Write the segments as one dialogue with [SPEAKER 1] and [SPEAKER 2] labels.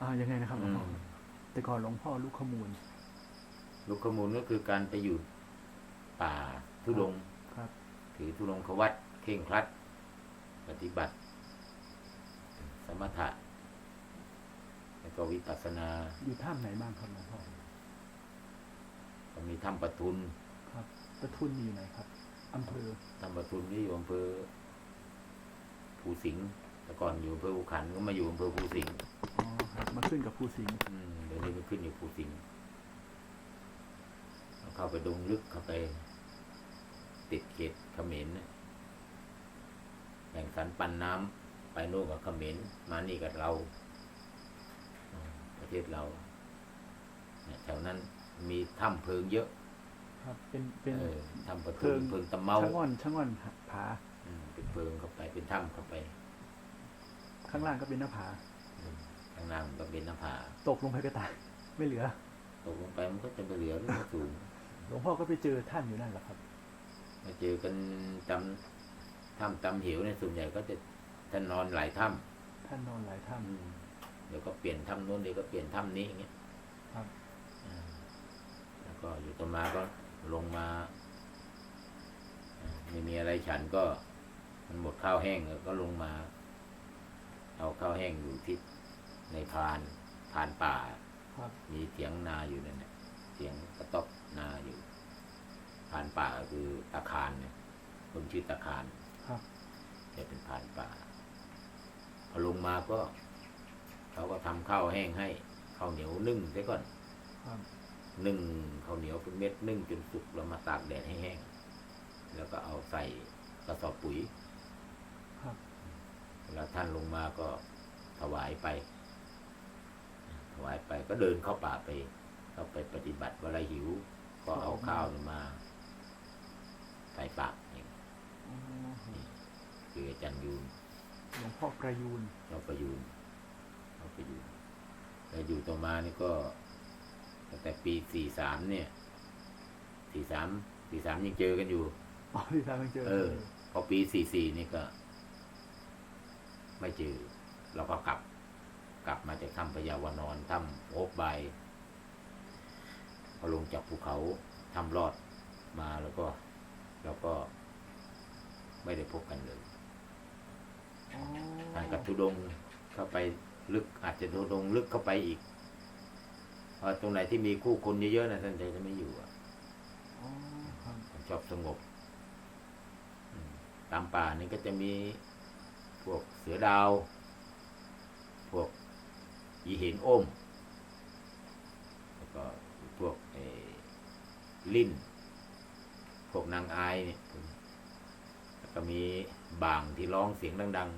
[SPEAKER 1] อ่ายังไงนะครับหลวงพ่อ
[SPEAKER 2] อืม
[SPEAKER 1] แต่ก่อนหลวงพ่อลูกขมูล
[SPEAKER 2] ลูกขมูลก็คือการไปอยู่ป่าทุดงค์
[SPEAKER 1] ครับ
[SPEAKER 2] ถือทุดงควัดเข่งครัด ปฏิบัติ สมถะแล้วก็วิปัสสนา
[SPEAKER 1] อยู่ถ้ำไหนบ้างครับหลวงพ่อ
[SPEAKER 2] ก็มีถ้ำปะทุน
[SPEAKER 1] ครับตะทุนอยู่ไหนครับอำเภอ
[SPEAKER 2] ถ้ำปะทุนนี่อยู่อำเภอภูสิงห์แต่ก่อนอยู่อำเภอภูขันก็มาอยู่อำเภอภูสิงห์
[SPEAKER 1] อ๋อครับ มาขึ้นกับภูสิงห์
[SPEAKER 2] อืมเดี๋ยวนี้ก็ขึ้นอยู่ภูสิงห์แล้วเข้าไปดงลึกเข้าไป ติดเขตเขมรนะแบ่งสันปันน้ำไปโน่นกับเขมรมานี่กับเราอืมประเทศเราเนี่ยแถวนั้นมีถ้ำเพิงเยอะ
[SPEAKER 1] ครับ เป็นเป็น
[SPEAKER 2] เออถ้ำปะ
[SPEAKER 1] เพิ
[SPEAKER 2] ทุน
[SPEAKER 1] ง
[SPEAKER 2] เพิงตะเมา
[SPEAKER 1] ช่างง่อนช่างง่อนผา
[SPEAKER 2] อืมเป็นเพิงเข้าไปเป็นถ้ำเข้าไป
[SPEAKER 1] ข้างล่างก็เป็นหน้าผา
[SPEAKER 2] อืม ข้างล่างมันก็เป็นหน้าผา
[SPEAKER 1] ตกลงไปก็ตาย ไม่เหลือ
[SPEAKER 2] ตกลงไปมันก็จะไปเหลือเรื่องสูง
[SPEAKER 1] หลวงพ่อก็ไปเจอท่านอยู่นั่นแหละครับ
[SPEAKER 2] มาเจอกันจำถ้ำจำเหวในยส่วนใหญ่ก็จะท่านนอนหลายถ้
[SPEAKER 1] ท่านนอนหลายถ้ำ
[SPEAKER 2] อืมเดี๋ยวก็เปลี่ยนถ้ำโน้นเดี๋ยวก็เปลี่ยนถ้ำนี้อย่างเงี้ยำ
[SPEAKER 1] ครับ
[SPEAKER 2] อ่าแล้วก็อยู่ต่อมาก็ลงมาอ่าไม่มีอะไรฉันก็ มันหมดข้าวแห้งก็ลงมา เอาข้าวแห้งอยู่ที่ ในพานพานป่า
[SPEAKER 1] ครับ
[SPEAKER 2] มีเสียงนาอยู่นั่นแหละเสียงกระต๊อบนาอยู่พานป่าก็คือตะคานเนี่ยคนชื่อตะคาน
[SPEAKER 1] ครับ
[SPEAKER 2] แกเป็นพรานป่าพอลงมาก็ เขาก็ทำข้าวแห้งให้ข้าวเหนียวนึ่งเสียก่อน
[SPEAKER 1] ครับ
[SPEAKER 2] นึ่งข้าวเหนียวเป็นเม็ดนึ่งจนสุกแล้วมาตากแดดให้แห้งแล้วก็เอาใส่กระสอบปุ๋ย
[SPEAKER 1] ครับ
[SPEAKER 2] เวลาท่านลงมาก็ถวายไปถ วายไปก็เดินเข้าป่าไปเข้าไปปฏิบัติเวลาหิว ก็เอาข้าวนี่มาใส่ปากนี่
[SPEAKER 1] อ๋อ
[SPEAKER 2] คืออาจารย์ยูน
[SPEAKER 1] หลวงพ่อประยูน
[SPEAKER 2] เราประยูนเราประยูนแล้วอยู่ต่อมานี่ก็ตั้งแต่ปีสี่สามเนี่ยสี่สามสี่สามยังเจอกันอยู่
[SPEAKER 1] อ๋อที่ท่านเจอ
[SPEAKER 2] เออพอปีสี่สี่นี่ก็ ไม่เจอ เราก็กลับ กลับมาจากถ้ำพยาวานอนถ้ำโอบใบายพอลงจากภูเขาถ้ำรอดมาแล้วก็เราก็ไม่ได้พบกันเลย
[SPEAKER 1] อ๋อ
[SPEAKER 2] ทางกับทุดงค์เข้าไปลึกอาจจะทุดงค์ลึกเข้าไปอีกเพราะตรงไหนที่มีคู่คนเยอะๆนะท่านใจจะไม่อยู่อะ
[SPEAKER 1] อ๋อครับ
[SPEAKER 2] ท่านชอบสงบอืมตามป่านี่ก็จะมีพวกเสือดาวพวก อีเห็นโอมแล้วก็พวกเออลิ้น พวกนางอายเนี่ยแล้วก็มีบางที่ร้องเสียงดัง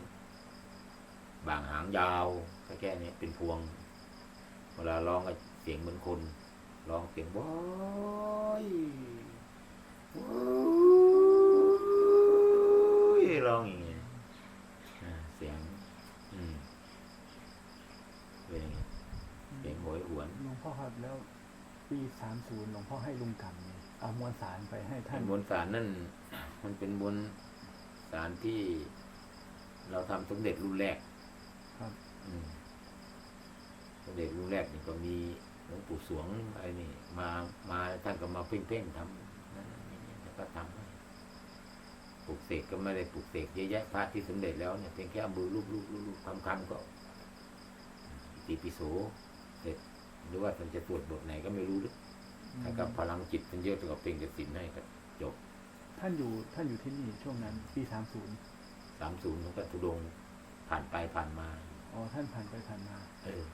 [SPEAKER 2] ๆ บางหางยาวก็แค่นี้เป็นพวง เวลาร้องก็เสียงเหมือนคนร้องเสียงว้ายว้ายร้องอย่างเงี้ยอ่าเสียง อืมเป็นอย่างเงี้ยเสียงโหยหวน
[SPEAKER 1] หลวง พ่อครับแล้วปีสามศูนย์หลวงพ่อให้ลุงกำเนี่ยเอามวลสารไปให้ท่าน
[SPEAKER 2] มวลสารนั่นมันเป็นมวลสารที่เราทำสมเด็จรุ่นแรก
[SPEAKER 1] ครับ
[SPEAKER 2] อืมสมเด็จรุ่นแรกนี่ก็มีหลวงปู่สวงอะไรนี่ มามาท่านก็มาเพ่งเพ่งๆทำนั่นนี่นี่แล้วก็ทำให้ปลูกเสกก็ไม่ได้ปลูกเสกเยอะแยะพระที่สมเด็จแล้วเนี่ยเพียงแค่เอามือลูบลูบลูบลูบคำคำๆก็อิติปิโสเสร็จ หรือว่าท่านจะตรวจบทไหนก็ไม่รู้หรือถ้ากับพลังจิตมันเยอะก็เพ่งกสินให้ก็จบ
[SPEAKER 1] ท่านอยู่ท่านอยู่ที่นี่ช่วงนั้น ปีสามศูนย์
[SPEAKER 2] สามศูนย์มันก็ทุดงค์ผ่านไปผ่านมา
[SPEAKER 1] อ๋อท่านผ่านไปผ่านมา
[SPEAKER 2] เออ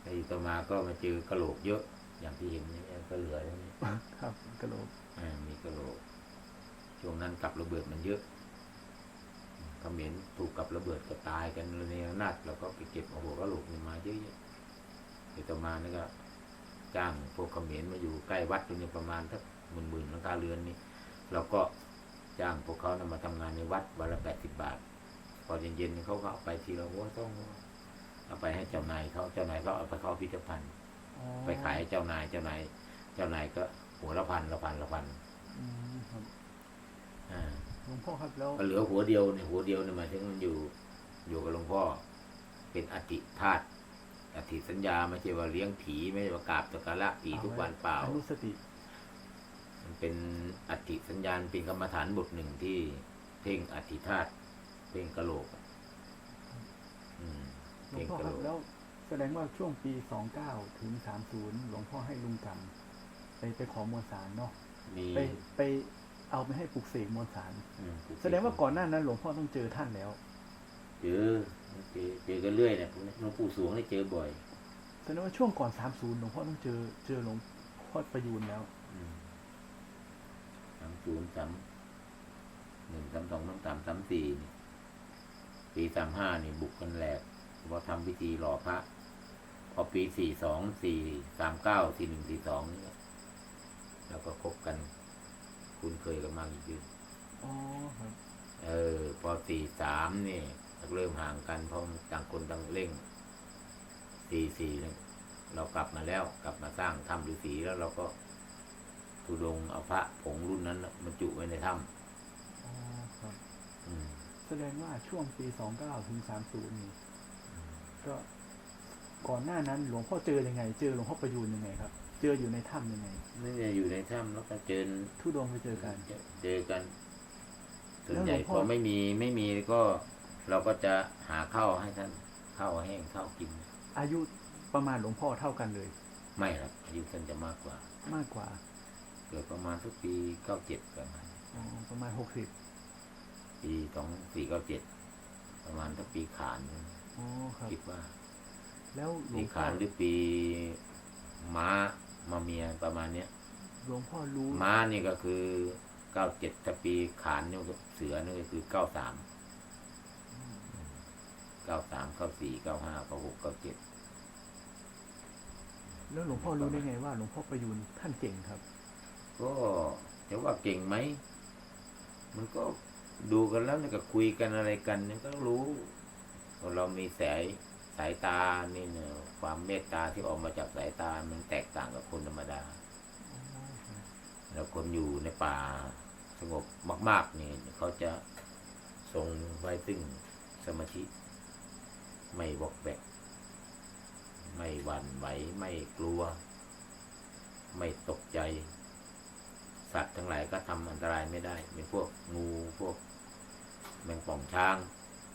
[SPEAKER 2] แต่อยู่ต่อมาก็มาเจอกระโหลกเยอะ อย่างที่เห็นนี่ก็เหลือแล้วนี่
[SPEAKER 1] ครับกระโหลก
[SPEAKER 2] อ่ามีกระโหลกช่วงนั้นกับระเบิดมันเยอะเขมรถูกกับระเบิดก็ตายกันระเนระนาดเราก็ไปเก็บเอาหัวกระโหลกนี่มาเยอะ แยะอยู่ต่อมานี่ก็จ้างพวกเขมรมาอยู่ใกล้วัดตรงนี้ประมาณสักหมื่นหมื่นหลังคาเรือนนี่เราก็จ้างพวกเขานะมาทำงานในวัดวันละแปดสิบบาท พอเย็นๆเขาก็เอาไปทีละว่าต้องเอาไปให้เจ้านายเขาเจ้านายก็เอาไปเข้าพิพิธภัณฑ์
[SPEAKER 1] อ๋อ
[SPEAKER 2] ไปขายให้เจ้านายเจ้านายเจ้านายก็หัวละพันละพันละพัน
[SPEAKER 1] อืมครับ
[SPEAKER 2] อ่า
[SPEAKER 1] หลวงพ่อครับแล้ว
[SPEAKER 2] ก็เหลือหัวเดียวเนี่ยหัวเดียวเนี่ยหมายถึงมันอยู่ อยู่กับหลวงพ่อเป็นอติธาตุ อธิสัญญาไม่ใช่ว่าเลี้ยงผีไม่ใช่ว่ากราบสักการะผีทุกวันเปล่า
[SPEAKER 1] อนุสติ
[SPEAKER 2] มันเป็นอธิสัญญาณเป็นกรรมฐานบทหนึ่งที่เพ่งอธิธาตุเพ่งกะโหลกอะอืม
[SPEAKER 1] หลว
[SPEAKER 2] เพ่
[SPEAKER 1] ง
[SPEAKER 2] ง
[SPEAKER 1] พ่อกะค
[SPEAKER 2] โหล
[SPEAKER 1] รับ
[SPEAKER 2] ก
[SPEAKER 1] แล้วแสดงว่าช่วงปี29ถึง30หลวงพ่อให้ลุงกำไปไปขอมวลสารเนาะ
[SPEAKER 2] มี
[SPEAKER 1] ไปไปเอาไปให้ปลุกเสกมวลสาร
[SPEAKER 2] อืม
[SPEAKER 1] แสดงว่าก่อนหน้านั้น หลวงพ่อต้องเจอท่านแล้ว
[SPEAKER 2] เจอ เจอเจอกันเรื่อยเนี่ยพวกนี้หลวงปู่สวงได้เจอบ่อย
[SPEAKER 1] แสดงว่าช่วงก่อน30หลวงพ่อต้องเจอเจอหลวงพ่อประยูนแล้ว
[SPEAKER 2] สามศูนย์สามหนึ่งสามสองสามสามสามสี่นี่ปีสามห้านี่บุกกันแหลกเพราะทำพิธีหล่อพระ พอปีสี่สองสี่สามเก้าสี่หนึ่งสี่สองนี่แล้วก็คบกัน คุ้นเคยกันมากอีกยืน
[SPEAKER 1] อ๋อครับ
[SPEAKER 2] เออ พอสี่สามนี่ เริ่มห่างกันเพราะต่างคนต่างเร่งสี่สี่เนี่ยเรากลับมาแล้วกลับมาสร้างถ้ำฤาษีแล้วเราก็ทุดงค์เอาพระผงรุ่นนั้นน่ะบรรจุไว้ในถ้
[SPEAKER 1] อ๋อครับำ
[SPEAKER 2] อืม
[SPEAKER 1] แสดงว่าช่วงปี29ถึง30นี่ก็ก่อนหน้านั้น หลวงพ่อเจอยังไง เจอหลวงพ่อประยูนยังไงครับ เจออยู่ในถ้ำยังไง
[SPEAKER 2] ไม่ได้อยู่ในถ้ำแล้วก็เจอ
[SPEAKER 1] ทุดงค์ไปเจอกัน
[SPEAKER 2] เจอกันส่วน
[SPEAKER 1] แล้ว
[SPEAKER 2] ใหญ่
[SPEAKER 1] หลวง
[SPEAKER 2] พ
[SPEAKER 1] พ่อ
[SPEAKER 2] อไม่มีไม่มีก็ เราก็จะหาข้าวให้ท่านข้าวแห้งข้าวกิน
[SPEAKER 1] อายุประมาณหลวงพ่อเท่ากันเลย
[SPEAKER 2] ไม่ครับอายุท่านจะมากกว่า
[SPEAKER 1] มากกว่า
[SPEAKER 2] เกิดประมาณสักปีเก้าเจ็ดประมาณ
[SPEAKER 1] อ๋อประมาณหกสิบ
[SPEAKER 2] ปีสองสี่เก้าเจ็ดประมาณสักปีขาน
[SPEAKER 1] อ๋อครับ
[SPEAKER 2] คิดว่า
[SPEAKER 1] แล้วหล
[SPEAKER 2] ปี
[SPEAKER 1] วงพ่อ
[SPEAKER 2] ขานหรือปีม้ามาเมียประมาณเนี้ย
[SPEAKER 1] หลวงพ่อรู้
[SPEAKER 2] ม้านี่ก็คือเก้าเจ็ดถ้าปีขานนี่ก็เสือนี่ก็คือเก้าสาม เก้าสามเก้าสี่เก้าห้าเก้าหกเก้าเจ็ด
[SPEAKER 1] แล้วหลวงพ่อรู้ได้ไงว่าหลวงพ่อประยูนท่านเก่งครับ
[SPEAKER 2] ก็จะว่าเก่งไหม มันก็ดูกันแล้วเนี่ยก็คุยกันอะไรกันเนี่ยก็รู้ว่าเรามีสายสายตานี่เนี่ยความเมตตาที่ออกมาจากสายตา มันแตกต่างกับคนธรรมดา แล้วคนอยู่ในป่าสงบมาก ๆ นี่เขาจะทรงไว้ซึ่งสมาธิ ไม่วอกแวกไม่หวั่นไหว ไม่กลัว ไม่ตกใจ สัตว์ทั้งหลายก็ทำอันตรายไม่ได้เป็นพวกงูพวก แมงป่องช้าง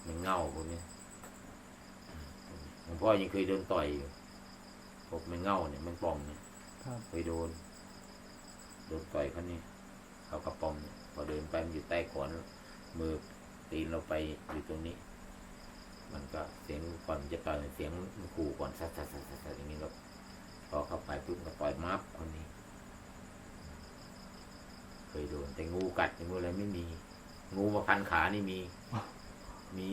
[SPEAKER 2] แมงเง่าพวกนี้หลวงพ่อยังเคยโดนต่อยอยู่พวกแมงเง่าเนี่ยแมงป่องเนี่ย
[SPEAKER 1] ครับ
[SPEAKER 2] เคยโดน โดนต่อยเขานี่เขากระป๋อมเนี่ยพอเดินไปมันอยู่ใต้ขอนมือตีนเราไปอยู่ตรงนี้ มันก็เสียงก่อนจะต่อยเสียงมันขู่ก่อนซัดซัดซัดซัดซัดอย่างนี้แล้วพอเข้าไปปุ๊บก็ต่อยมับคนนี้ เคยโดนแต่งูกัดงูอะไรไม่มี งูมาพันขานี่มี มี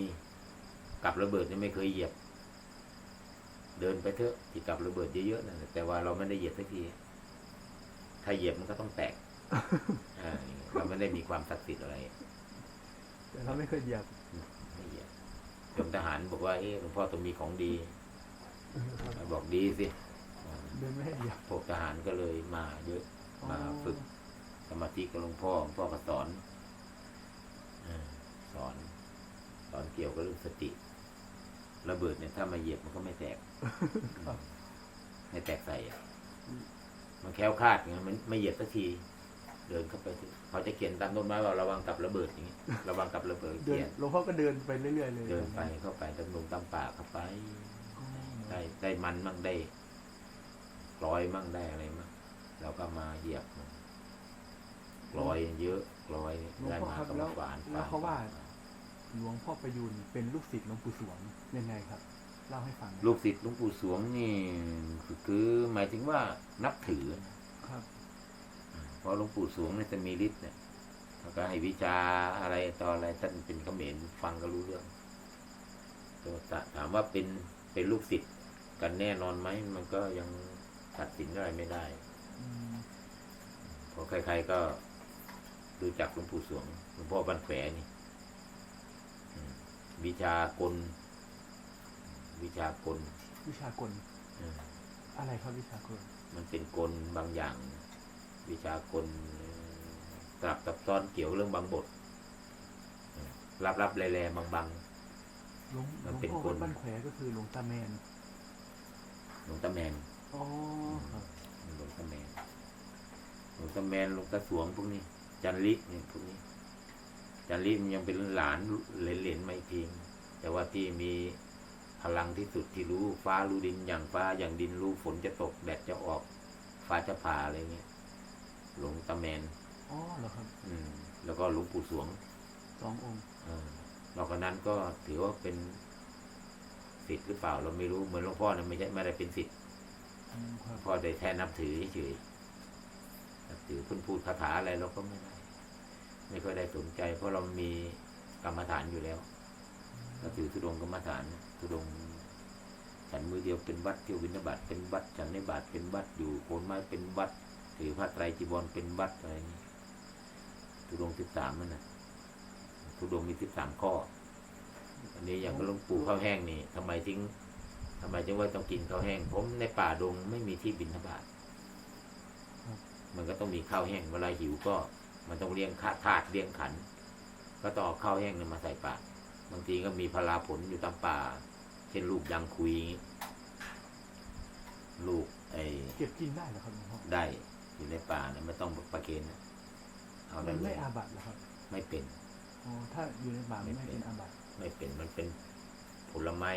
[SPEAKER 2] กับระเบิดนี่ไม่เคยเหยียบ เดินไปเถอะที่กับระเบิดเยอะๆนั่นแหละแต่ว่าเราไม่ได้เหยียบสักทีถ้าเหยียบมันก็ต้องแตกอ่าเราไม่ได้มีความศักดิ์สิทธิ์อะไร
[SPEAKER 1] แต่เราไม่เคยเหยียบ
[SPEAKER 2] ไม่เหยียบ จนทหารบอกว่าเอ๊ะหลวงพ่อต้องมีของดี บอกดีสิอ่า
[SPEAKER 1] เดินไม่ให้เหยียบ
[SPEAKER 2] พวกทหารก็เลยมาเยอะมาฝึกสมาธิกับหลวงพ่อหลวงพ่อก็สอนอาสอน สอนเกี่ยวกับเรื่องสติ ระเบิดเนี่ยถ้ามาเหยียบมันก็ไม่แตก
[SPEAKER 1] ครับ
[SPEAKER 2] ไม่แตกใส่อะมันแคล้วคลาดไงมันไม่เหยียบสักที เดินเข้าไปที่เขาจะเขียนตามต้นไม้ว่าระวังกับระเบิดอย่างนี้ระวังกับระเบิด
[SPEAKER 1] เดิน
[SPEAKER 2] เขียน
[SPEAKER 1] หลวงพ่อก็เดินไปเรื่อยๆเลย
[SPEAKER 2] เดินไปเข้าไปตำลงตามป่าเข้าไป
[SPEAKER 1] อ๋อ
[SPEAKER 2] ได้ได้มันมั่งได้กลอยมั่งได้อะไรมั่งเราก็มาเหยียบมันกลอยเยอะกลอย
[SPEAKER 1] หลวง
[SPEAKER 2] ได้
[SPEAKER 1] พ่อ
[SPEAKER 2] มา
[SPEAKER 1] ครับ
[SPEAKER 2] ก็
[SPEAKER 1] แล้
[SPEAKER 2] มาวฝาน
[SPEAKER 1] แล้วเขาว่า
[SPEAKER 2] ฝน
[SPEAKER 1] หลวงพ่อประยูนเป็นลูกศิษย์หลวงปู่สวงยังไงครับเล่าให้ฟังหน่อย
[SPEAKER 2] ลูกศิษย์หลวงปู่สวงนี่คือคือหมายถึงว่านับถือ
[SPEAKER 1] ครับ
[SPEAKER 2] เพ ราะหลวงปู่สวงเนี่ยจะมีฤทธิ์เนี่ยแล้วก็ให้วิชาอะไรต่ออะไรท่านเป็นเขมรฟังก็รู้เรื่องแต่ถามว่าเป็นเป็นลูกศิษย์กันแน่นอนไหมมันก็ยังตัดสินอะไรไม่ได้
[SPEAKER 1] อืม
[SPEAKER 2] เพราะใครๆก็รู้จักหลวงปู่สวงหลวงพ่อบันแฝนี่อืมวิชากล วิชากล
[SPEAKER 1] วิชากล
[SPEAKER 2] อืม
[SPEAKER 1] อะไรครับวิชากล
[SPEAKER 2] มันเป็นกลบางอย่าง วิชากลตรับซับซ้อนเกี่ยวเรื่องบางบทอืมลับๆแลๆบาง
[SPEAKER 1] หลวงห
[SPEAKER 2] มั
[SPEAKER 1] ลวนง
[SPEAKER 2] เป็น
[SPEAKER 1] พ่อ
[SPEAKER 2] คน
[SPEAKER 1] วัดบ้านแขวก็คือหลวงตาแมน
[SPEAKER 2] ๆหลวงตาแมน
[SPEAKER 1] อ๋อครับ
[SPEAKER 2] หลวงตาแมนหลวงตาแมนหลวงตาสวงพวกนี้ จันลิเนี่ยพวกนี้ จันลิมันยังเป็นหลานเหลนๆไม่เพียงแต่ว่าที่มีพลังที่สุดที่รู้ฟ้ารู้ดินอย่างฟ้าอย่างดินรู้ฝนจะตกแดดจะออก ฟ้าจะผ่าอะไรเงี้ย หลวงตาแมน
[SPEAKER 1] อ๋อเหรอครับ
[SPEAKER 2] อืม แล้วก็หลวงปู่สวง
[SPEAKER 1] สององค์
[SPEAKER 2] เออนอกจากนั้นก็ถือว่าเป็นสิทธิ์หรือเปล่าเราไม่รู้เหมือนหลวงพ่อเนี่ยไม่ใช่ไม่ได้เป็นสิทธิ์
[SPEAKER 1] อืมครับ
[SPEAKER 2] พ่อได้แค่นับถือเฉยๆนับถือเพิ่นพูดคาถาอะไรเราก็ไม่ได้ ไม่ค่อยได้สนใจ เพราะเรามีกรรมฐานอยู่แล้วเราถือทุดงค์กรรมฐานทุดงค์ฉันมือเดียวเป็นวัดเที่ยววินาบาตเป็นวัดฉันในบาตเป็นวัดอยู่โคนไม้เป็นวัด ถือผ้าไตรจีวรเป็นวัดอะไรนี้ทุดงสิบสามนั่นนะทุดงค์มีสิบสามข้อ อันนี้อย่างหลวงปู่ข้าวแห้งนี่ทำไมถึงทำไมจึงว่าต้องกินข้าวแห้ง ผมในป่าดงไม่มีที่บิณฑบาต
[SPEAKER 1] ครับ
[SPEAKER 2] มันก็ต้องมีข้าวแห้งเวลาหิวก็ มันต้องเลี้ยงข้าทาดเลี้ยงขัน ก็ต้องเอาข้าวแห้งเนี่ยมาใส่ปากบางทีก็มีพลาผลอยู่ตามป่า เช่นลูกยังคุยอย่างงี้ลูกไอ้
[SPEAKER 1] เก็บกินได้เหรอครับหลวงพ่อ
[SPEAKER 2] ได้ อยู่ในป่าเนี่ยไม่ต้องประเคนนะเอา
[SPEAKER 1] มั
[SPEAKER 2] ได้
[SPEAKER 1] น
[SPEAKER 2] เล
[SPEAKER 1] ไม่
[SPEAKER 2] ย
[SPEAKER 1] อาบัติเหรอครับ
[SPEAKER 2] ไม่เป็น
[SPEAKER 1] อ๋อถ้าอยู่ในป่าไม่
[SPEAKER 2] ไม่
[SPEAKER 1] ไม่
[SPEAKER 2] เป็น
[SPEAKER 1] เป็นอาบัติ
[SPEAKER 2] ไม่เป็นมันเป็นผลไม้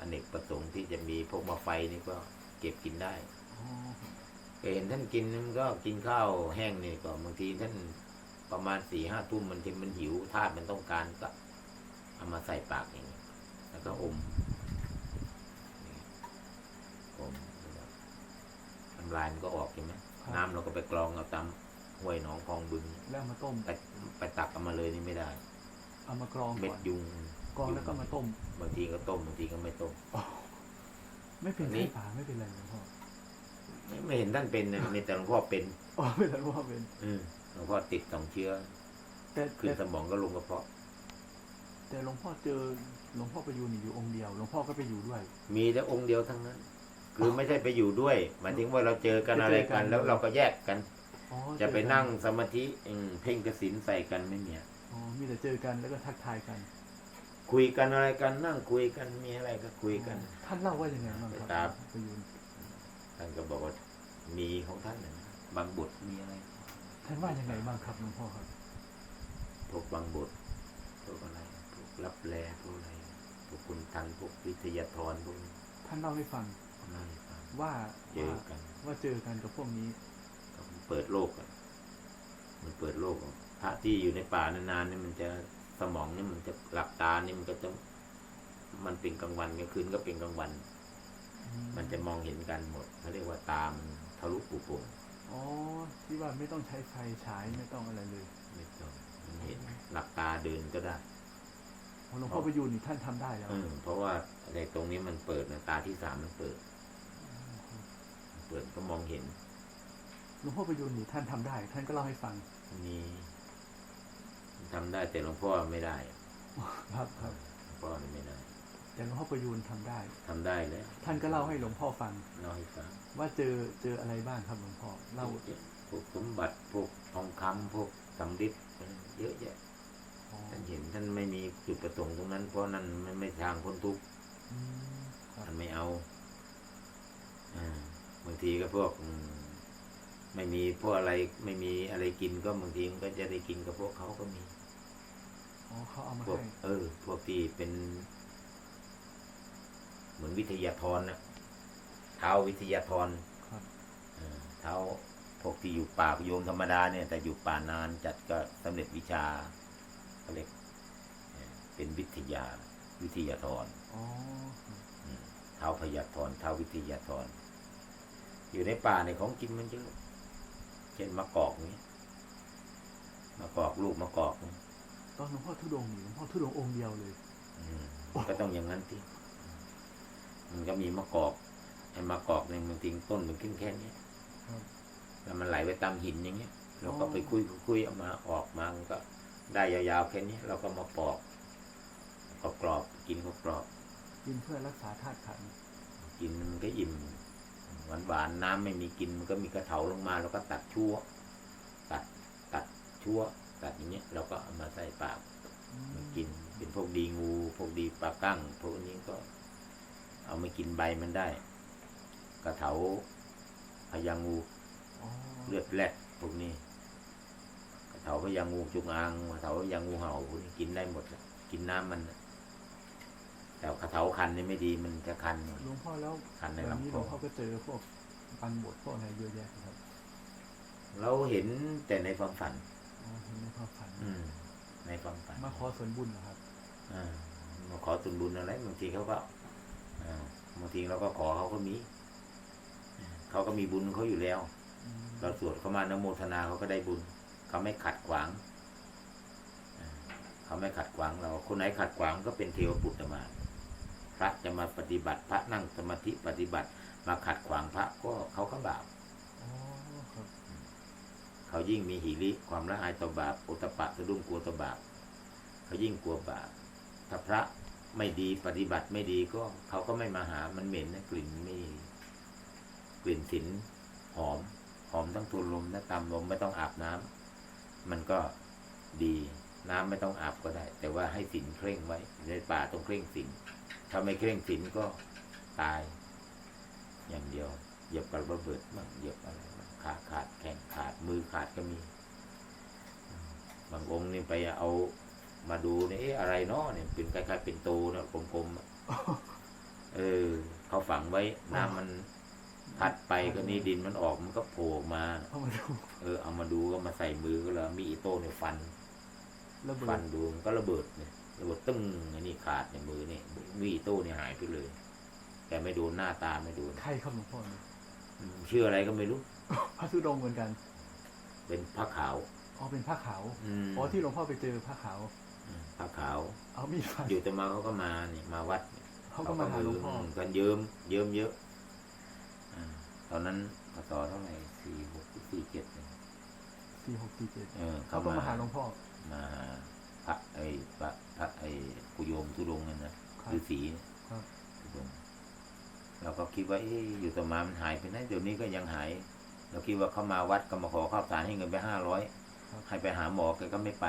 [SPEAKER 2] อเนกประสงค์ที่จะมีพวกมาไฟนี่ก็เก็บกินได้
[SPEAKER 1] อ๋อครับ
[SPEAKER 2] เคยเห็นท่านกินมันก็กินข้าวแห้งนี่ก็บางทีท่านประมาณสี่ห้าทุ่มมันทีมันหิวธาตุมันต้องการก็เอามาใส่ปากอย่างนี้แล้วก็อมนี่อมน้ำลายมันก็ออกใช่ไหม น้ำเราก็ไปกรองเอาตามห้วยหนองคลองบึง
[SPEAKER 1] แล้วเอามาต้ม
[SPEAKER 2] ไปไปตักเอามาเลยนี่ไม่ได้
[SPEAKER 1] เอามากรอง
[SPEAKER 2] เม็
[SPEAKER 1] ก่
[SPEAKER 2] ด
[SPEAKER 1] อน
[SPEAKER 2] ยุง
[SPEAKER 1] กรองแล้วก็มาต้ม
[SPEAKER 2] บางทีก็ต้มบางทีก็ไม่ต้ม
[SPEAKER 1] อ๋อไม่เป็น
[SPEAKER 2] อันนี้
[SPEAKER 1] ไข้ป่าไม่เป็นไรหลวงพ่อ
[SPEAKER 2] ไม่ไม่เห็นท่านเป็นนะมีแต่หลวงพ่อเป็น
[SPEAKER 1] อ๋อไม่เป็นไรหลวงพ่อเป็น
[SPEAKER 2] อืมหลวงพ่อติดสองเชื้อ
[SPEAKER 1] แต่
[SPEAKER 2] ขึ้น
[SPEAKER 1] แต่
[SPEAKER 2] สมองก็ลงกระเพาะ
[SPEAKER 1] แต่หลวงพ่อเจอหลวงพ่อประยูนอยู่องค์เดียวหลวงพ่อก็ไปอยู่ด้วย
[SPEAKER 2] มีแต่องค์เดียวทั้งนั้น คือไม่ใช่ไปอยู่ด้วยหมายถึงว่าเราเจอกัน
[SPEAKER 1] ไปเจอ
[SPEAKER 2] อะไรกัน
[SPEAKER 1] กัน
[SPEAKER 2] แล้วเราก็แยกกัน
[SPEAKER 1] อ๋อ
[SPEAKER 2] จะไป
[SPEAKER 1] เอกั
[SPEAKER 2] นั่งสมาธิอืมเพ่งกสินใส่กันไม่มีอะ
[SPEAKER 1] อ๋อมีแต่เจอกันแล้วก็ทักทายกัน
[SPEAKER 2] คุยกันอะไรกันนั่งคุยกันมีอะไรก็คุยกัน
[SPEAKER 1] ท่านเล่าว่ายังไงบ้างครับ
[SPEAKER 2] ครับ
[SPEAKER 1] ประยูน
[SPEAKER 2] ท่านก็บอกว่ามีของท่านนะบางบทมีอะไร
[SPEAKER 1] ท่านว่ายังไงบ้างครับหลวงพ่อครับ
[SPEAKER 2] พวกบางบทพวกอะไรพวกรับแลพวกอะไรพวกคุณทันพวกวิทยาธรพวกนี้
[SPEAKER 1] ท่านเล่าให้ฟัง
[SPEAKER 2] นั่งให้ฟัง
[SPEAKER 1] ว่า
[SPEAKER 2] เจอ
[SPEAKER 1] ว่า
[SPEAKER 2] กัน
[SPEAKER 1] ว่าเจอกันกับพวกนี้
[SPEAKER 2] ก็มันเปิดโลกอะมันเปิดโลกอะพระที่อยู่ในป่านานๆนี่มันจะสมองนี่มันจะหลับตานี่มันก็จะมันเป็นกลางวันกลางคืนก็เป็นกลางวัน มันจะมองเห็นกันหมดเขาเรียกว่าตามันทะลุปุโปร่ง
[SPEAKER 1] อ๋อที่ว่าไม่ต้องใช้ไฟฉายไม่ต้องอะไรเลย
[SPEAKER 2] ไม่ต้องมันเห็นหลับตาเดินก็ได้
[SPEAKER 1] อ๋อหลวงพ่อประยูนนี่ท่านทำได้แล้ว
[SPEAKER 2] เออเพราะว่าในตรงนี้มันเปิดนะตาที่สามมันเปิด เปิดก็มองเห็น
[SPEAKER 1] หลวงพ่อประยูนนี่ท่านทำได้ ท่านก็เล่าให้ฟัง
[SPEAKER 2] มีทำได้แต่หลวงพ่อไม่ได้อะ
[SPEAKER 1] ครับครับ
[SPEAKER 2] หลวงพ่อนี่ไม่ได้
[SPEAKER 1] แต่หลวงพ่อประยูนทำได้
[SPEAKER 2] ทำได้แล้ว
[SPEAKER 1] ท่านก็เล่าให้หลวงพ่อฟัง
[SPEAKER 2] เล่าให้ฟัง
[SPEAKER 1] ว่าเจอเจออะไรบ้างครับหลวงพ่อเล่า
[SPEAKER 2] พวกสมบัติพวกทองคำพวกสำริดเยอะแยะ
[SPEAKER 1] อ๋อ
[SPEAKER 2] ท่านเห็นท่านไม่มีจุดประสงค์ตรงนั้น เพราะนั่นมันไม่ทางพ้นทุกข์
[SPEAKER 1] อืมครับ
[SPEAKER 2] ท่านไม่เอาอ่า บางทีก็พวกอืมไม่มีพวกอะไรไม่มีอะไรกินก็บางทีมันก็จะได้กินกับพวกเขาก็มี
[SPEAKER 1] อ๋อเขาเอามา
[SPEAKER 2] พวก
[SPEAKER 1] ให้
[SPEAKER 2] เออ พวกที่เป็น เหมือนวิทยาธรนะเท้าวิทยาธร
[SPEAKER 1] ครับ
[SPEAKER 2] เออเท้าพวกที่อยู่ป่าโยมธรรมดาเนี่ย แต่อยู่ป่านานจัดก็สำเร็จวิชาเขาเรียกเอ่อเป็นวิทยา วิทยาธร
[SPEAKER 1] อ๋อครับ
[SPEAKER 2] อืมเท้าพยาธรเท้าวิทยาธร อยู่ในป่าในยของกินมันเยอะเช่นมะกอกนี้มะกอกลูกมะกอกนี่
[SPEAKER 1] ตอนหลวงพ่อทุดงค์นี่หลวงพ่อทุดงค์องค์เดียวเลย
[SPEAKER 2] อืมก็ต้องอย่างนั้นที่มันก็มีมะกอกไอ้มะกอกเนี่ยมันทิ้งต้นมันขึ้นแค่เนี้ย
[SPEAKER 1] ครับ
[SPEAKER 2] แล้วมันไหลไปตามหินอย่างเงี้ย เราก็ไปคุยคุยๆเอามาออกมามันก็ได้ยาวๆแค่นี้เราก็มาปอกก็กรอบกินก็กรอบ
[SPEAKER 1] กินเพื่อรักษาธาตุขันธ์
[SPEAKER 2] กินมันก็อิ่ม หวานหวานน้ำไม่มีกินมันก็มีกระเถาลงมาเราก็ตัดชั่ว ตัดตัดชั่ว ตัดอย่างเงี้ยเราก็เอามาใส่ปาก
[SPEAKER 1] ม
[SPEAKER 2] มากิน เป็นพวกดีงู พวกดีปลากั้งพวกนี้ก็ เอามากินใบมันได้ กระเถาพญางูเลือดแรดพวกนี้กระเถาพญางูจุงอางกระเถาพญางูเห่าพวกนี้กินได้หมดกินน้ำมันะ แต่กระเถาคันนี่ไม่ดีมันจะคัน
[SPEAKER 1] หลวงพ่อแล้ว
[SPEAKER 2] คันใน
[SPEAKER 1] แบบนี้
[SPEAKER 2] ลำ
[SPEAKER 1] หล
[SPEAKER 2] คว
[SPEAKER 1] ง
[SPEAKER 2] อ
[SPEAKER 1] พ่อก็เจอพวกปันบทพวกอะไรเยอะแยะครับ
[SPEAKER 2] เราเห็นแต่ในความฝัน
[SPEAKER 1] อ๋อเห็นในความฝัน
[SPEAKER 2] อืม ในความฝัน
[SPEAKER 1] มาขอส่วนบุญเหรอครับ
[SPEAKER 2] อ่ามาขอส่วนบุญอะไรบางทีเขาก็อ่าบางทีเราก็ขอเขาก็มีเขาก็มีบุญของเขาอยู่แล้ว
[SPEAKER 1] อืม
[SPEAKER 2] เราสวดเขามานโมทนาเขาก็ได้บุญ เขาไม่ขัดขวางอ่าเขาไม่ขัดขวางเรา คนไหนขัดขวางก็เป็นเทวปุตตมาร พระจะมาปฏิบัติพระนั่งสมาธิปฏิบัติมาขัดขวางพระก็เขาก็บาปเขายิ่งมีหิริความละอายต่อบาปอุตปะสะดุ้งกลัวต่อบาปเขายิ่งกลัวบาปถ้าพระไม่ดีปฏิบัติไม่ดีก็ เขาก็ไม่มาหามันเหม็นนะกลิ่นม่กลิ่นสินหอม หอมทั้งทุนลมและตามลมไม่ต้องอาบน้ำมันก็ดีน้ำไม่ต้องอาบก็ได้ แต่ว่าให้สินเคร่งไว้ในป่าต้องเคร่งสิน ถ้าไม่เคร่งสินก็ตาย อย่างเดียว เหยียบกับระเบิดบ้างเหยียบอะไรบ้างขาขาดแขนขาดมือขาดก็มี บางองค์นี่ไปเอามาดูเนี่ยอะไรเนาะเนี่ยเป็นคล้ายๆเป็นโตเนะกลมๆเออ เขาฝังไว้น้ำมันพัดไปก็นี่ดินมันออกมันก็โผล่มา
[SPEAKER 1] เข้ามาดู
[SPEAKER 2] เออเอามาดูก็มาใส่มือก็แล้วมีอีโต้เนี่ยฟันฟันดูมันก็ระเบิดเนี่ย ระเบิดตึ้งอันนี้ขาดในมือเนี่ยมีอีโต้เนี่ยหายไปเลย แต่ไม่โดนหน้าตาไม่โดน
[SPEAKER 1] ใครครับหลวงพ่อเนี่ย
[SPEAKER 2] อืมชื่ออะไรก็ไม่รู้
[SPEAKER 1] พระธุดงค์เหมือนกัน
[SPEAKER 2] เป็นผ้าขาว
[SPEAKER 1] อ๋อเป็นผ้าขาว
[SPEAKER 2] อืม
[SPEAKER 1] อ๋อที่หลวงพ่อไปเจอผ้าขาว
[SPEAKER 2] อืมผ้าขาว
[SPEAKER 1] เอามีดฟัน
[SPEAKER 2] อยู่แต่มาเขาก็มาเนี่ยมาวัดเนี่ย
[SPEAKER 1] เขาก็มาหาหลวงพ่อ
[SPEAKER 2] มกันเยิ้มเยิ้มเยอะอ่าตอนนั้นพศเท่าไหร่สี่หกสี่เจ็ดเนี่ย
[SPEAKER 1] สี่หกสี่เจ็ด
[SPEAKER 2] เออ
[SPEAKER 1] เขาก็มาหาหลวงพ่อ
[SPEAKER 2] มา พระไอ้พระพระไอ้กุโยมทุดงค์นั่นนะครับฤาษีเนี่ย
[SPEAKER 1] ครับ
[SPEAKER 2] ทุดงค์เราก็คิดว่าเอ๊ะอยู่ต่อมามันหายไปไหนเดี๋ยวนี้ก็ยังหาย เราคิดว่าเขามาวัดก็มาขอข้าวสารให้เงินไปห้าร้อย
[SPEAKER 1] ครับ
[SPEAKER 2] ให้ไปหาหมอแกก็ไม่ไป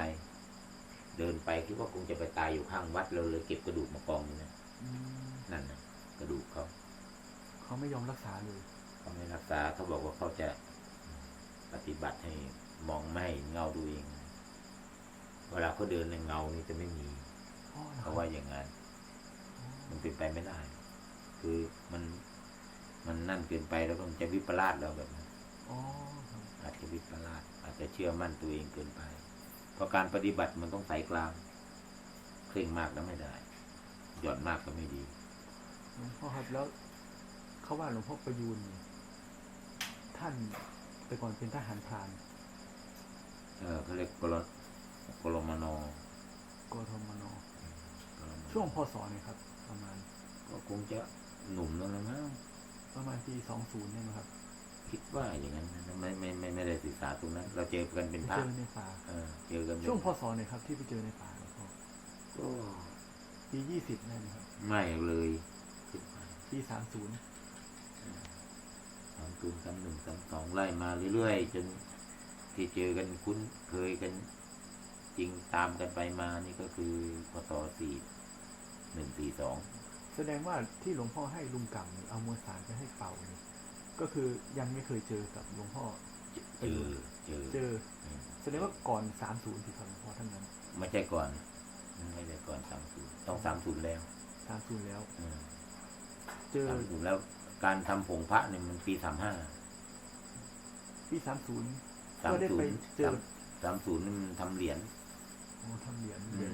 [SPEAKER 2] เดินไปคิดว่าคงจะไปตายอยู่ข้างวัดเราเลยเก็บกระดูกมากองอยู่นะ
[SPEAKER 1] อืม
[SPEAKER 2] นั่นนะกระดูกเขา
[SPEAKER 1] เขาไม่ยอมรักษาเลย
[SPEAKER 2] เขาไม่รักษาเขาบอกว่าเขาจะปฏิบัติให้มองไม่ให้เงาดูเอง เวลาเขาเดินในเงานี่จะไม่มี
[SPEAKER 1] อ๋อหรอ
[SPEAKER 2] เขาว่าอย่างนั้นมันเป็นไปไม่ได้ คือมันมันนั่นเกินไปแล้วก็มันจะวิปลาสแล้วแบบนั้น
[SPEAKER 1] อ๋อครับ
[SPEAKER 2] อาจจะวิปลาสอาจจะเชื่อมั่นตัวเองเกินไป เพราะการปฏิบัติมันต้องใส่กลางเคร่งมากแล้วไม่ได้ หย่อนมากก็ไม่ดี
[SPEAKER 1] หลวงพ่อครับแล้วเขาว่าหลวงพ่อประยูนนี่ท่านแต่ก่อนเป็นทหารพราน
[SPEAKER 2] เออเขาเรียกกล กลมโน
[SPEAKER 1] กทมน
[SPEAKER 2] กลมโน
[SPEAKER 1] ช่วงพศเนี่ยครับ ประมาณ
[SPEAKER 2] ก็คงจะหนุ่มแล้วนะมั้ง
[SPEAKER 1] ประมาณปีสองศูนย์เนี่ยมั้งครับ
[SPEAKER 2] คิดว่าอย่างนั้นนะไม่ไม่ไม่ไม่ได้ศึกษาตรงนั้น เราเจอกันเป็น
[SPEAKER 1] ไป
[SPEAKER 2] พระ
[SPEAKER 1] เจอในป่า
[SPEAKER 2] เออเจอกันเป็น
[SPEAKER 1] ช่วงพศเนี่ยครับ ที่ไปเจอในป่าหลวงพ่อ
[SPEAKER 2] ก็
[SPEAKER 1] ปียี่สิบนั่นครับ
[SPEAKER 2] ไม่เลยคิดว่า
[SPEAKER 1] ปีสามศูนย์
[SPEAKER 2] สามศูนย์สามหนึ่งสามสองไล่มาเรื่อยๆจนที่เจอกันคุ้นเคยกัน จริงตามกันไปมานี่ก็คือพศสี่หนึ่งสี่สอง
[SPEAKER 1] แสดงว่าที่หลวงพ่อให้ลุงกำเนี่ยเอามวลสารไปให้เป่าเนี่ยก็คือยังไม่เคยเจอกับหลวงพ่อ
[SPEAKER 2] เจอเจอ
[SPEAKER 1] เจอ
[SPEAKER 2] อืม
[SPEAKER 1] แสดงว่าก่อนสามศูนย์สิครับหลวงพ่อท่านนั้น
[SPEAKER 2] ไม่ใช่ก่อน ไม่ใช่ก่อนสามศูนย์ต้องสามศูนย์แล้ว
[SPEAKER 1] สามศูนย์แล้ว
[SPEAKER 2] อืม
[SPEAKER 1] เจอ
[SPEAKER 2] สามศูนย์แล้วการทำผงพระเนี่ยมันปีสามห้า
[SPEAKER 1] ปีสามศูนย์
[SPEAKER 2] สาม
[SPEAKER 1] ก็ได้
[SPEAKER 2] ศู
[SPEAKER 1] ไป
[SPEAKER 2] นย์
[SPEAKER 1] เจอ
[SPEAKER 2] สามศูนย์นี่มันทำเหรียญ
[SPEAKER 1] โอ้ ทำเหรียญเหรียญ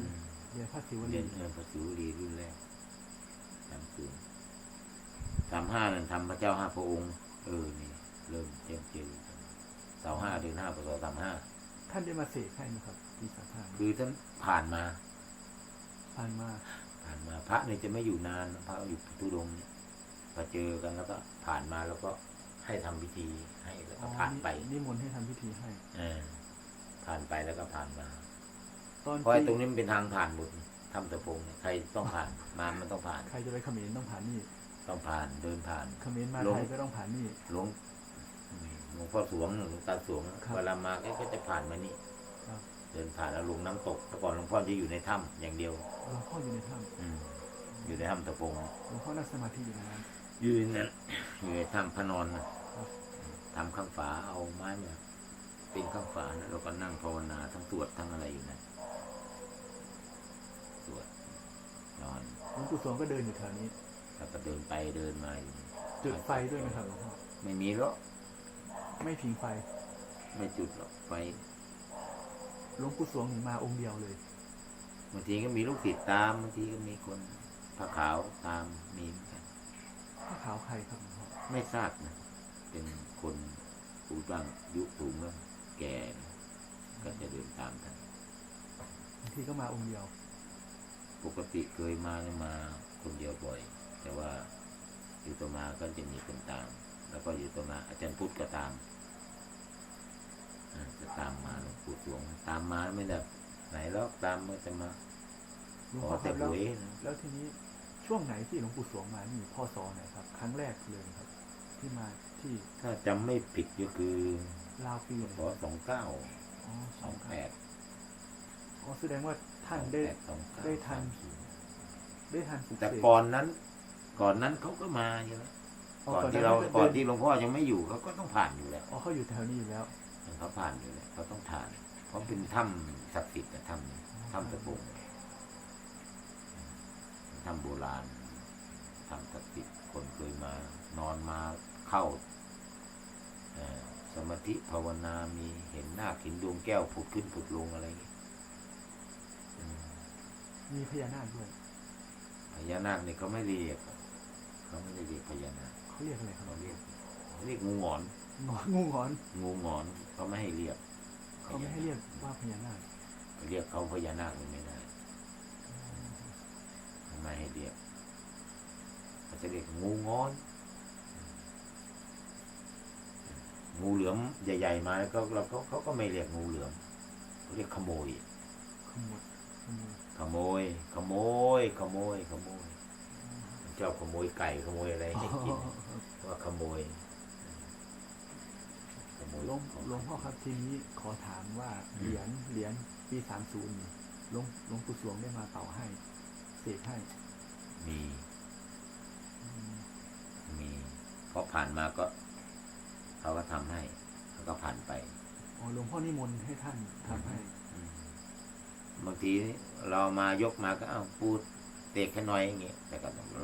[SPEAKER 1] เหรียญพระศิว
[SPEAKER 2] เหรี
[SPEAKER 1] ลี
[SPEAKER 2] ยญเออพระศิวลีรุ่นแรกสามศูนย์สามห้านั่นทำพระเจ้าห้าพระองค์ เออนี่เริ่มเจมเจอเสาห้าเดือนห้าพศสามห้า
[SPEAKER 1] ท่านได้มาเสกให้นะครับปีสามห้า
[SPEAKER 2] คือท่านผ่านมา
[SPEAKER 1] ผ่านมา
[SPEAKER 2] ผ่านมา พระเนี่ยจะไม่อยู่นาน พระอยู่ทุดงค์เนี่ยพอเจอกันแล้วก็ผ่านมาแล้วก็ให้ทำพิธีให้แล้วก็ผ่านไป
[SPEAKER 1] นิมนต์ให้ทำพิธีให้
[SPEAKER 2] เออผ่านไปแล้วก็ผ่านมา
[SPEAKER 1] ตอน
[SPEAKER 2] เพราะไอ้
[SPEAKER 1] ปี
[SPEAKER 2] ตรงนี้มันเป็นทางผ่านหมดนี่ทำตะพงเนี่ยใครต้องผ่านมามันต้องผ่าน
[SPEAKER 1] ใครจะไปเขมรต้องผ่านนี่
[SPEAKER 2] ต้องผ่านเดินผ่าน
[SPEAKER 1] เขมรมา
[SPEAKER 2] ลง
[SPEAKER 1] ไทยก็ต้องผ่านนี่
[SPEAKER 2] หลวงหลวงพ่อสวงหลวงตาสวง
[SPEAKER 1] ครับ
[SPEAKER 2] เวลามาแกก็จะผ่านมานี่
[SPEAKER 1] ครับ
[SPEAKER 2] เดินผ่านแล้วลงน้ำตกแต่ก่อนหลวงพ่อจะอยู่ในถ้ำอย่างเดียว
[SPEAKER 1] หลวงพ่ออยู่ในถ้
[SPEAKER 2] อืมอยู่ในถ้ำตะพงำ
[SPEAKER 1] หลวงพ่อนั่งสมาธิอยู่ในนั้น
[SPEAKER 2] ยืนนั้นอยู่ในถ้ำพระนอนนะทำข้างฝาเอาไม้มาเป็นข้างฝานะแล้วก็นั่งภาวนาทั้งสวดทั้งอะไรอยู่นะสวด นอน
[SPEAKER 1] หลวงปู่สวงก็เดินอยู่แถวนี้
[SPEAKER 2] แล้วก็เดินไปเดินมาอยู่
[SPEAKER 1] จุดไฟด้วยไหมครับหลวงพ่อ
[SPEAKER 2] ไม่มีหรอก
[SPEAKER 1] ไม่ผิงไฟ
[SPEAKER 2] ไม่จุดหรอกไฟ
[SPEAKER 1] หลวงปู่สวงหนีมาองค์เดียวเลย
[SPEAKER 2] บางทีก็มีลูกศิษย์ตามบางทีก็มีคนผ้าขาวตามมีเหมือนกัน
[SPEAKER 1] ผ้าขาวใครครับหลวงพ่อ
[SPEAKER 2] ไม่ทราบนะเป็นคนผู้บ้างยุคสูงบ้างแก่นะก็จะเดินตามท่าน
[SPEAKER 1] บางทีก็มาองค์เดียว
[SPEAKER 2] ปกติเคยมาเนี่ยมาคนเดียวบ่อย แต่ว่าอยู่ต่อมาก็จะมีคนตาม แล้วก็อยู่ต่อมาอาจารย์พุทธก็ตามอ่าจะตามมาหลวงปู่สวงตามมาไม่ได้ไหนแล้วตามมาจะมา
[SPEAKER 1] หลวง
[SPEAKER 2] ขอ
[SPEAKER 1] พ่อค
[SPEAKER 2] แต่
[SPEAKER 1] รับ
[SPEAKER 2] ห
[SPEAKER 1] แล้ว
[SPEAKER 2] วยนะ
[SPEAKER 1] แล้วทีนี้ช่วงไหนที่หลวงปู่สวงมานี่พ่อสอนไหนครับ ครั้งแรกเลยครับ ที่มาที่
[SPEAKER 2] ถ้าจำไม่ผิดก็คือ
[SPEAKER 1] ลาวปีไหน
[SPEAKER 2] ขอสองเก้า
[SPEAKER 1] อ๋อ
[SPEAKER 2] สองแปด
[SPEAKER 1] อ๋อแสดงว่า ท่านได้
[SPEAKER 2] สองเก้า
[SPEAKER 1] ได้ทันได้ทันปลุก
[SPEAKER 2] แต่
[SPEAKER 1] เส
[SPEAKER 2] ก่อนนั้น ก่อนนั้นเขาก็มาอยู่แล้ว
[SPEAKER 1] อ๋อ
[SPEAKER 2] ก่อน
[SPEAKER 1] ก่อน
[SPEAKER 2] ที่
[SPEAKER 1] หน้
[SPEAKER 2] เรา
[SPEAKER 1] นั้น
[SPEAKER 2] ก่อน
[SPEAKER 1] ดิ
[SPEAKER 2] ที่หลวงพ่อยังไม่อยู่เขาก็ต้องผ่านอยู่แล้ว
[SPEAKER 1] อ๋อเขาอยู่แถวนี้อยู่แล้ว
[SPEAKER 2] เขาผ่านอยู่แล้วเขาต้องผ่านเพราะเป็นถ้ำศักดิ์สิทธิ์นะถ้ำนี้ถ้ำตะปงถ้ำโบราณถ้ำศักดิ์สิทธิ์คนเคยมานอนมาเข้าเอ่อสมาธิภาวนามีเห็นหน้าคเห็นดวงแก้วผุดขึ้นผุดลงอะไรอย่างนี้อืม
[SPEAKER 1] มีพญานาคด้วย
[SPEAKER 2] พญานาคเนี่ยเขาไม่เรียกเขาไม่ได้เรียกพญานาค
[SPEAKER 1] เขาเรียกอะไรครับ
[SPEAKER 2] เขาเรียกเขาเรียกงูหงอน
[SPEAKER 1] งอนงูหงอน
[SPEAKER 2] งูหงอนเขาไม่ให้เรียก
[SPEAKER 1] เขาไม่ให้เรียกว่าพญานาค
[SPEAKER 2] เรียกเขาพญานาคเลยไม่ได้เขาไม่ให้เรียกเขาจะเรียกงูงอน งูเหลือมใหญ่ๆมาแล้วก็เราเขาเขาก็ไม่เรียกงูเหลือมเขาเรียกขโมย
[SPEAKER 1] ขโมยขโมย
[SPEAKER 2] ขโมย ขโมย ขโมย ขโมยมันชอบขโมยไก่ขโมยอะไรให้กินว่าขโมยขโมย
[SPEAKER 1] หลวง
[SPEAKER 2] ของ
[SPEAKER 1] หลวงพ่อครับทีนี้ขอถามว่า
[SPEAKER 2] อืม
[SPEAKER 1] เหรียญเหรียญปีสามศูนย์นี่หลวงหลวงปู่สวงได้มาเป่าให้เสกให้
[SPEAKER 2] มี
[SPEAKER 1] อืม
[SPEAKER 2] มีพอผ่านมาก็เขาก็ทำให้เขาก็ผ่านไป
[SPEAKER 1] อ๋อหลวงพ่อนิมนต์ให้ท่านทำให้
[SPEAKER 2] อืม บางทีเรามายกมาก็เอาพูดเตะแค่น้อยอย่างเงี้ยแต่ก็จบ
[SPEAKER 1] อ๋อ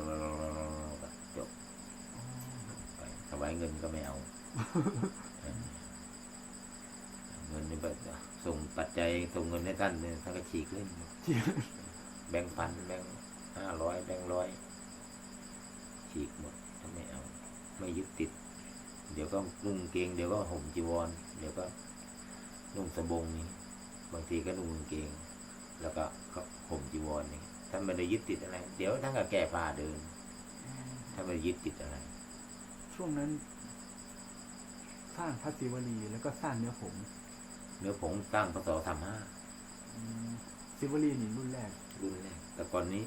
[SPEAKER 2] ไปถวายเงินก็ไม่เอา เงินนี่แบบส่งปัจจัยส่งเงินให้ท่านเนี่ยท่านก็ฉีกเล่น
[SPEAKER 1] ที่
[SPEAKER 2] แบงพันแบ่งห้าร้อยแบ่งร้อยฉีกหมดท่านไม่เอา ไม่ยึดติด เดี๋ยวก็นุ่งเกงเดี๋ยวก็ห่มจีวร เดี๋ยวก็นุ่งสบงนี่บางทีก็นุ่งกางเกง แล้วก็ก็ห่มจีวรนี่ท่านไม่ได้ยึดติดอะไร เดี๋ยวท่านก็แก้ผ้าเดินท่านไม่ได้ยึดติดอะไร
[SPEAKER 1] ช่วงนั้น สร้างพระศิวลีแล้วก็สร้างเนื้อผง
[SPEAKER 2] เนื้อผงตั้งพศสามห้า
[SPEAKER 1] อืมศิวลีนี่รุ่นแรก
[SPEAKER 2] รุ่นแรก แต่ก่อนนี้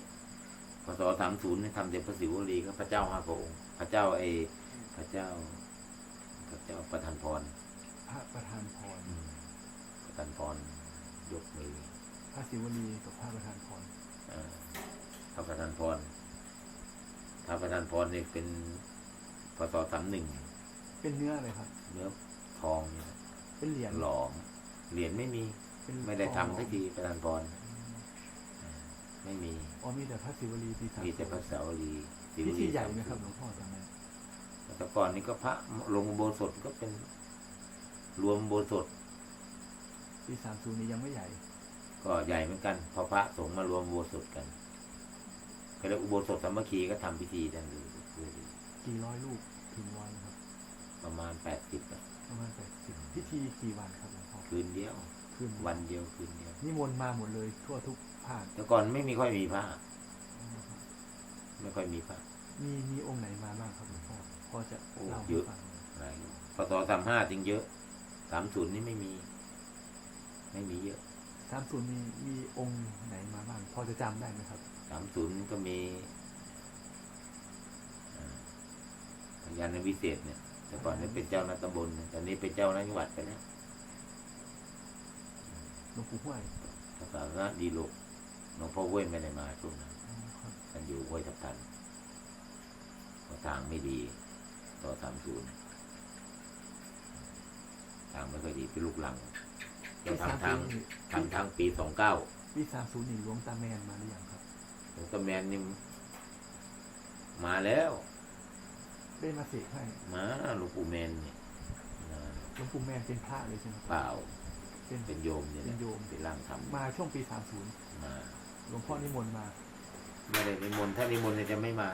[SPEAKER 2] พศสามศูนย์ทำเด็จพระศิวลีก็พระเจ้าห้าพระองค์พระเจ้าไอพระเจ้า พระเจ้าประทานพร
[SPEAKER 1] พระประธานพร
[SPEAKER 2] ประทานพรยกมือ
[SPEAKER 1] พระศิวลีกับพระประธานพร
[SPEAKER 2] อ่าพระประทานพรพระประทานพรเนี่ยเป็นพศสามหนึ่ง
[SPEAKER 1] เป็นเนื้ออะไรครับ
[SPEAKER 2] เนื้อทองเนี่ย
[SPEAKER 1] เป็นเหรียญ
[SPEAKER 2] หลอมเหรียญไม่มี
[SPEAKER 1] เป็น
[SPEAKER 2] ไม่ได้
[SPEAKER 1] ท
[SPEAKER 2] ทำ
[SPEAKER 1] อง
[SPEAKER 2] สักทีประทานพรอ่าไม่มี
[SPEAKER 1] อ๋อมีแต่พระศิวลีปีสาม
[SPEAKER 2] มีแต่พระสาวรีศิว
[SPEAKER 1] พิ
[SPEAKER 2] ลี
[SPEAKER 1] ธีใหญ่ไหมครับหลวงพ่อตอนนั้น
[SPEAKER 2] แต่ก่อนนี้ก็พระลงอุโบสถก็เป็นรวมอุโบสถ
[SPEAKER 1] ปีสามศูนย์นี้ยังไม่ใหญ่
[SPEAKER 2] ก็ใหญ่เหมือนกันพอพระสงฆ์มารวมอุโบสถกันก็เรียกอุโบสถสามัคคีก็ทำพิธีกันเลย
[SPEAKER 1] กี่ร้อยลูกถึงร้อยนะครับ
[SPEAKER 2] ประมาณแปดสิบ
[SPEAKER 1] ประมาณแปดสิบพิธีกี่วันครับหลวงพ่อ
[SPEAKER 2] คืนเดียว
[SPEAKER 1] คืน
[SPEAKER 2] วันเดียวคืนเดียว
[SPEAKER 1] นิมนต์มาหมดเลยทั่วทุกภาค
[SPEAKER 2] แต่ก่อนไม่มีค่อยมีพระไม่ค่อยมีพระ
[SPEAKER 1] มีมีองค์ไหนมาบ้างครับหลวงพ่อพอจะ
[SPEAKER 2] โอ้
[SPEAKER 1] เล่า
[SPEAKER 2] เย
[SPEAKER 1] ให้
[SPEAKER 2] อะ
[SPEAKER 1] ฟังหน่อย
[SPEAKER 2] อะไรพศสามห้าจริงเยอะสามศูนย์นี่ไม่มี ไม่มีเยอะ
[SPEAKER 1] สามศูนย์มีมีองค์ไหนมาบ้างพอจะจำได้ไหมครับ
[SPEAKER 2] สามศูนย์ก็มีอ่าพญานวิเศษเนี่ย แต่ก่อนเนี่ยเป็นเจ้าหน้าตำบลเนี่ยตอนนี้เป็นเจ้าหน้าจังหวัดไปแล้ว
[SPEAKER 1] หลวงปู่ห้วย
[SPEAKER 2] สถานะดีโลกหลวงพ่อเว้ยไม่ได้มาช่วงนั้น
[SPEAKER 1] อ๋อครับ
[SPEAKER 2] ท่านอยู่ห้วยทับทันพศทางไม่ดีต่อสามศูนย์ทางไม่ค่อยดีเป็นลูกหลัง ก็ทำทางทำทางปีสองเก้า
[SPEAKER 1] ปีสามศูนย์นี่หลวงตาแมนมาหรือยังครับ
[SPEAKER 2] หลวงตาแมนนี่มาแล้ว
[SPEAKER 1] ได้มาเสกให้
[SPEAKER 2] มาหลวงปู่แมนเนี่ยมา
[SPEAKER 1] หลวงปู่แมนเป็นพระเลยใช่ไหมครับ
[SPEAKER 2] เปล่า
[SPEAKER 1] เป็น
[SPEAKER 2] เป็นโยมเนี่ยแหละ
[SPEAKER 1] เป็นโยม
[SPEAKER 2] เป็นร่างทำ
[SPEAKER 1] มาช่วงปีสามศูนย์
[SPEAKER 2] มา
[SPEAKER 1] หลวงพ่อนิมนต์มา
[SPEAKER 2] ไม่ได้นิมนต์ถ้านิมนต์เนี่ยจะไม่มา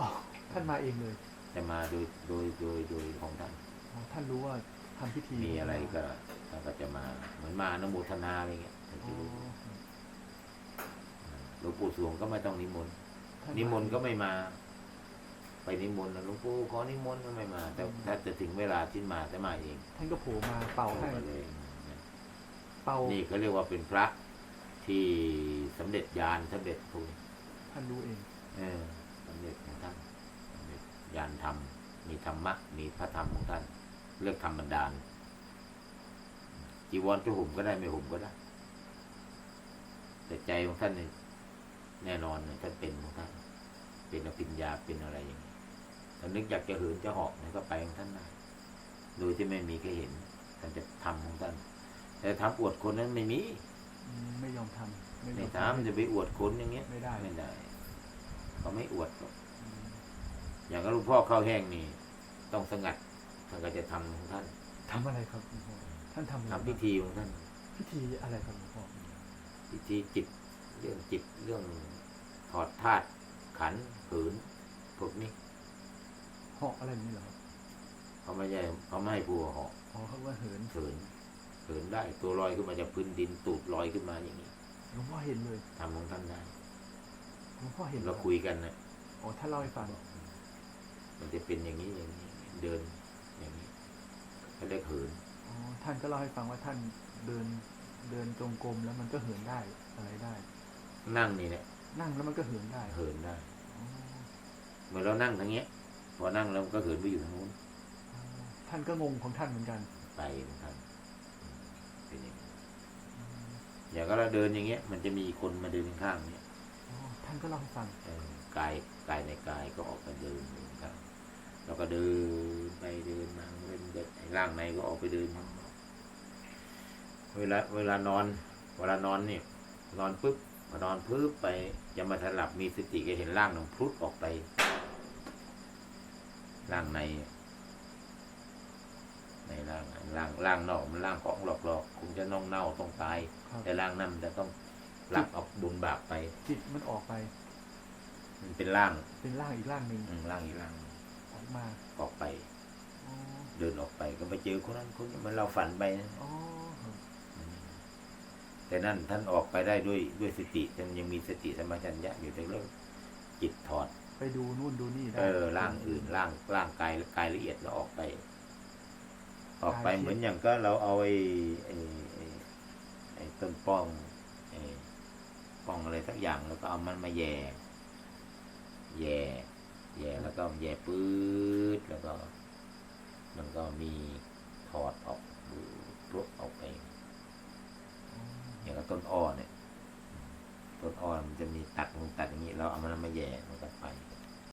[SPEAKER 1] อ๋อท่านมาเองเลย
[SPEAKER 2] จะมาโดยโดยโดยโดยของท่าน
[SPEAKER 1] อ๋อท่านรู้ว่า ทำพิธี
[SPEAKER 2] มีอะไรก็ท่านก็จะมาเหมือนมาอนโมทนาอะไรเงี้ยท่าน
[SPEAKER 1] อ๋
[SPEAKER 2] จะ
[SPEAKER 1] อ
[SPEAKER 2] รู้หลวงปู่สวงก็ไม่ต้องนิมนต์
[SPEAKER 1] ท่า
[SPEAKER 2] นิมนต์ก็ไม่มา ไปนิมนต์นะหลวงปู่ขอนิมนต์ก็ไม่มา แต่ถ้าจะถึงเวลาที่มาจะมาเอง
[SPEAKER 1] ท่านก็โผล่มาเป่าให้
[SPEAKER 2] มาเลย
[SPEAKER 1] เป่า
[SPEAKER 2] นี่เขาเรียกว่าเป็นพระที่สำเร็จญาณสำเร็จภูมิ
[SPEAKER 1] ท่านรู้เอง
[SPEAKER 2] เออสำเร็จของท่านสำเร็จญาณธรรมมีธรรมะมีพระธรรมของท่าน เลือกธรรมบันดาลจีวรจะห่มก็ได้ไม่ห่มก็ได้ แต่ใจของท่านนี่แน่นอนเนี่ยท่านเป็นของท่านเป็นอภิญญาเป็นอะไรอย่างนี้ถ้านึกอยากจะเหินจะเหาะเนี่ยก็ไปของท่านได้โดยที่ไม่มีใครเห็นท่านจะทำของท่าน แต่ทำอวดคนนั้นไม่มี
[SPEAKER 1] อืมไม่ยอมทำไม่ย
[SPEAKER 2] ไม่
[SPEAKER 1] อม
[SPEAKER 2] ทำจะไปอวดคนอย่างเงี้ย
[SPEAKER 1] ไม่ได้
[SPEAKER 2] ไม่ได้เขาไม่อวดหรอก
[SPEAKER 1] อืม
[SPEAKER 2] อย่างกับหลวงพ่อเข้าวแห้งนี่ ต้องสงัด ท่านก็จะทำของท่าน
[SPEAKER 1] ทำอะไรครับหลวงพ่อท่านทำอะไร
[SPEAKER 2] ทำพิธีของท่าน
[SPEAKER 1] พิธีอะไรครับหลวงพ่อ
[SPEAKER 2] พิธีจิตเรื่องจิตเรื่องถอดธาตุขันธ์ผืนพวกนี้
[SPEAKER 1] เหาะอะไรอย่างนี้เหรอครับ
[SPEAKER 2] เขาไม่ใช่เขาไม่ให้ผู้เหาะ
[SPEAKER 1] อ๋อเขาว่าเหิน
[SPEAKER 2] เหินเหินได้ตัวลอยขึ้นมาจากพื้นดินตูดลอยขึ้นมาอย่างนี้
[SPEAKER 1] หลวงพ่อเห็นเลย
[SPEAKER 2] ทำของท่านได้
[SPEAKER 1] หลวงพ่อเห็น
[SPEAKER 2] เราคุยกันนะ
[SPEAKER 1] อ๋อท่านเล่าให้ฟัง
[SPEAKER 2] มันจะเป็นอย่างนี้อย่างนี้ เดินอย่างนี้ เขาเรียกเหิน
[SPEAKER 1] อ๋อท่านก็เล่าให้ฟังว่าท่านเดินเดินจงกรมแล้วมันก็เหินได้อะไรได้
[SPEAKER 2] นั่งนี่เนี่ย
[SPEAKER 1] นั่งแล้วมันก็เหินได้
[SPEAKER 2] เหินได้
[SPEAKER 1] อ๋อ
[SPEAKER 2] เหมือนเรานั่งทางเนี้ย พอนั่งแล้วมันก็เหินไปอยู่ทางนู้น
[SPEAKER 1] อ๋อท่านก็งงของท่านเหมือนกัน
[SPEAKER 2] ไปของท่านเป็นอย่างนี้อย่างก็เราเดินอย่างเงี้ย มันจะมีคนมาเดินข้างๆเนี่ย
[SPEAKER 1] อ๋อท่านก็เล่าให้ฟัง
[SPEAKER 2] เออกายกายในกายก็ออกมาเดินอยู่ข้างแล้วก็เดิน ไปเดินมาเดินเดินไอ้ร่างในก็ออกไปเดินข้างนอกเวลาเวลานอน เวลานอนเนี่ยนอนปุ๊บพอนอนปุ๊บไปจะมาถลับมีสติก็เห็นร่างหนึ่งพลุดออกไปร่างใน ในร่างร่างร่างนอกมันร่างของหลอกหลอกๆคงจะน่องเน่าต้องตาย
[SPEAKER 1] ครับ
[SPEAKER 2] แต่ร่างนั้นมันจะต้องรับเอาบุญบาปไป
[SPEAKER 1] จิตมันออกไป
[SPEAKER 2] มันเป็นร่าง
[SPEAKER 1] เป็นร่างอีกร่างหนึ่ง
[SPEAKER 2] อืมร่างอีกร่างหนึ่ง
[SPEAKER 1] ออกมา
[SPEAKER 2] ออกไป
[SPEAKER 1] อ๋อ
[SPEAKER 2] เดินออกไปก็ไปเจอคนนั้นคนนี้มันเราฝันไปนะ
[SPEAKER 1] อ๋อครับ
[SPEAKER 2] อืมแต่นั่นท่านออกไปได้ด้วยด้วยสติท่านยังมีสติสมปชัญญะอยู่แต่เรื่องจิตถอด
[SPEAKER 1] ไปดูนู่นดูนี่ได้
[SPEAKER 2] เออร่างอื่นร่างร่างกายกายละเอียดแล้วออกไป ออกไปเหมือนอย่างก็เราเอาไอ้ไอ้ไอ้ไอ้ต้นป้องไอ้ป้องอะไรสักอย่างแล้วก็เอามันมาแย่ แย่ แย่แล้วก็แย่ปื๊ดแล้วก็ มันก็มีถอดออกรถออกไป
[SPEAKER 1] อ๋
[SPEAKER 2] อย่างกับต้นอ้อเนี่ยต้นอ้อมันจะมีตัดมันตัดอย่างนี้ เราเอามันมาแย่มันก็ไป